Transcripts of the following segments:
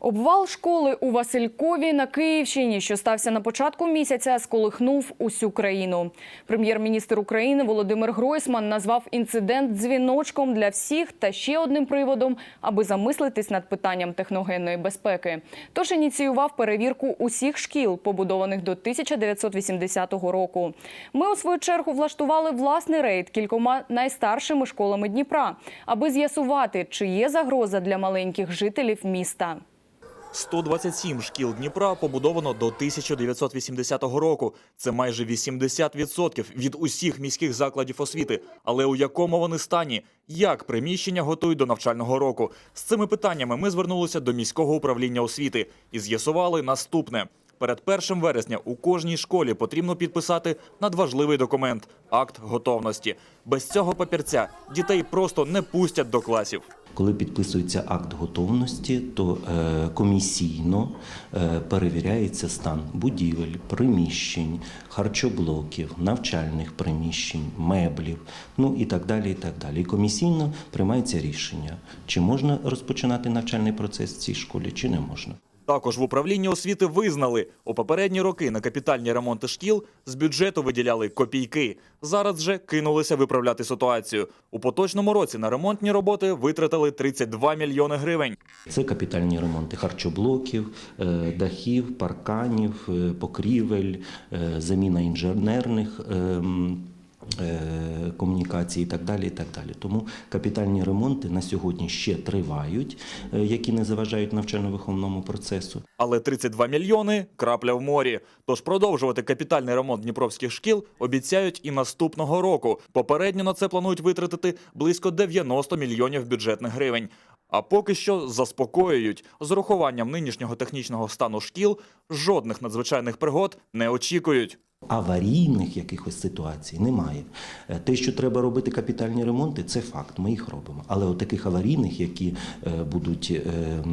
Обвал школи у Василькові на Київщині, що стався на початку місяця, сколихнув усю країну. Прем'єр-міністр України Володимир Гройсман назвав інцидент дзвіночком для всіх та ще одним приводом, аби замислитись над питанням техногенної безпеки. Тож ініціював перевірку усіх шкіл, побудованих до 1980 року. Ми у свою чергу влаштували власний рейд кількома найстаршими школами Дніпра, аби з'ясувати, чи є загроза для маленьких жителів міста. 127 шкіл Дніпра побудовано до 1980 року. Це майже 80% від усіх міських закладів освіти. Але у якому вони стані? Як приміщення готують до навчального року? З цими питаннями ми звернулися до міського управління освіти і з'ясували наступне. Перед 1 вересня у кожній школі потрібно підписати надважливий документ акт готовності. Без цього папірця дітей просто не пустять до класів. Коли підписується акт готовності, то е, комісійно е, перевіряється стан будівель, приміщень, харчоблоків, навчальних приміщень, меблів, ну і так далі. І так далі. І комісійно приймається рішення, чи можна розпочинати навчальний процес в цій школі, чи не можна. Також в управлінні освіти визнали, у попередні роки на капітальні ремонти шкіл з бюджету виділяли копійки. Зараз же кинулися виправляти ситуацію. У поточному році на ремонтні роботи витратили 32 мільйони гривень. Це капітальні ремонти харчоблоків, е, дахів, парканів, е, покрівель, е, заміна інженерних. Е, м, Комунікацій і так далі, і так далі. Тому капітальні ремонти на сьогодні ще тривають, е, які не заважають навчально-виховному процесу. Але 32 мільйони крапля в морі. Тож продовжувати капітальний ремонт дніпровських шкіл обіцяють і наступного року. Попередньо на це планують витратити близько 90 мільйонів бюджетних гривень. А поки що заспокоюють з урахуванням нинішнього технічного стану шкіл жодних надзвичайних пригод не очікують. Аварійних якихось ситуацій немає. Е, Те, що треба робити капітальні ремонти, це факт. Ми їх робимо. Але от таких аварійних, які е, будуть е,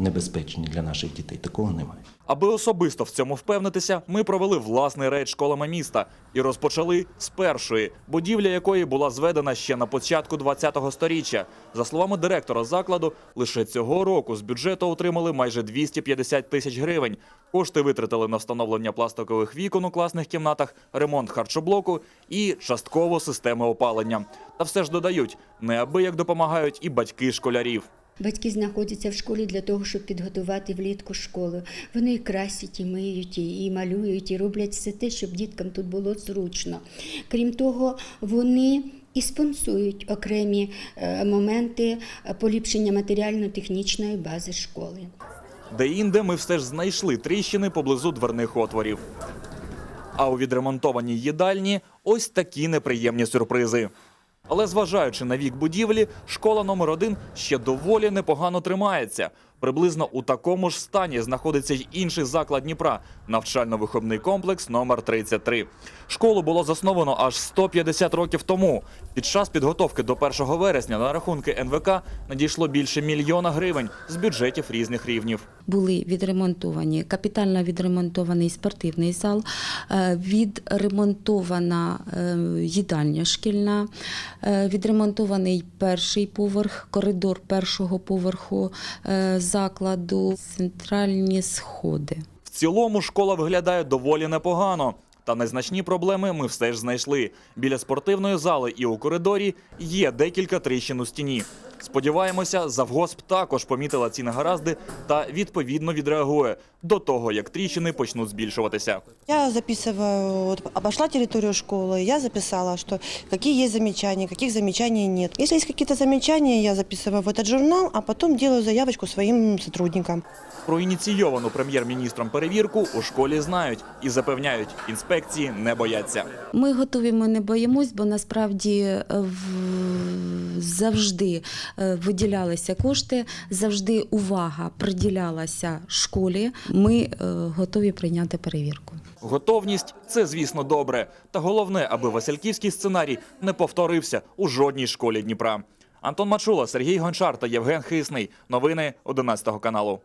небезпечні для наших дітей, такого немає. Аби особисто в цьому впевнитися, ми провели власний рейд школами міста і розпочали з першої, будівля якої була зведена ще на початку 20-го сторіччя. За словами директора закладу, лише цього року з бюджету отримали майже 250 тисяч гривень. Кошти витратили на встановлення пластикових вікон у класних кімнатах, ремонт харчоблоку і частково системи опалення. Та все ж додають, неабияк допомагають і батьки школярів. Батьки знаходяться в школі для того, щоб підготувати влітку школу. Вони і красять, і миють, і малюють, і роблять все те, щоб діткам тут було зручно. Крім того, вони і спонсують окремі е, моменти е, поліпшення матеріально-технічної бази школи. Де-інде ми все ж знайшли тріщини поблизу дверних отворів. А у відремонтованій їдальні ось такі неприємні сюрпризи. Але зважаючи на вік будівлі, школа номер один ще доволі непогано тримається. Приблизно у такому ж стані знаходиться й інший заклад Дніпра навчально-виховний комплекс номер 33. Школу було засновано аж 150 років тому. Під час підготовки до 1 вересня на рахунки НВК надійшло більше мільйона гривень з бюджетів різних рівнів. були відремонтовані, капітально відремонтований спортивний зал, е, відремонтована е, їдальня шкільна, е, відремонтований перший поверх, коридор першого поверху е, закладу, центральні сходи. В цілому школа виглядає доволі непогано. Та незначні проблеми ми все ж знайшли. Біля спортивної зали і у коридорі є декілька тріщин у стіні. Сподіваємося, завгосп також помітила ці негаразди та відповідно відреагує до того, як тріщини почнуть збільшуватися. Я записываю, вот, обошла территорию школы, я записала, что какие есть замечания, каких замечаний нет. Если есть какие-то замечания, я записываю в этот журнал, а потом делаю заявочку своим сотрудникам. Про ініційовану прем'єр-міністром перевірку у школі знають і запевняють, інспекції не бояться. Ми готові, ми не боїмось, бо насправді е, в- завжди е, виділялися кошти, завжди увага приділялася школі. Ми е, готові прийняти перевірку. Готовність це, звісно, добре. Та головне, аби Васильківський сценарій не повторився у жодній школі Дніпра. Антон Мачула, Сергій Гончар та Євген Хисний. Новини 11 каналу.